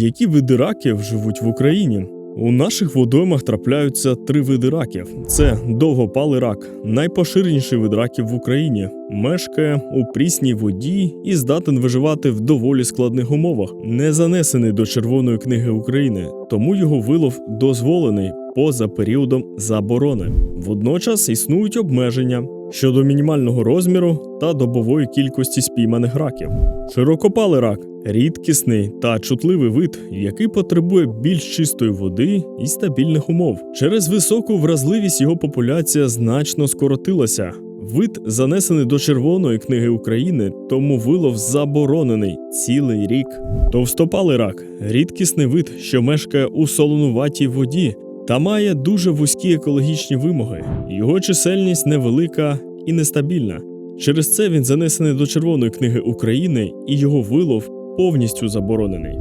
Які види раків живуть в Україні? У наших водоймах трапляються три види раків: це довгопалий рак, найпоширеніший вид раків в Україні, мешкає у прісній воді і здатен виживати в доволі складних умовах, не занесений до Червоної книги України, тому його вилов дозволений поза періодом заборони. Водночас існують обмеження щодо мінімального розміру та добової кількості спійманих раків. Широкопалий рак рідкісний та чутливий вид, який потребує більш чистої води і стабільних умов. Через високу вразливість його популяція значно скоротилася. Вид занесений до Червоної книги України, тому вилов заборонений цілий рік. Товстопалий рак рідкісний вид, що мешкає у солонуватій воді та має дуже вузькі екологічні вимоги. Його чисельність невелика і нестабільна. Через це він занесений до Червоної книги України і його вилов повністю заборонений.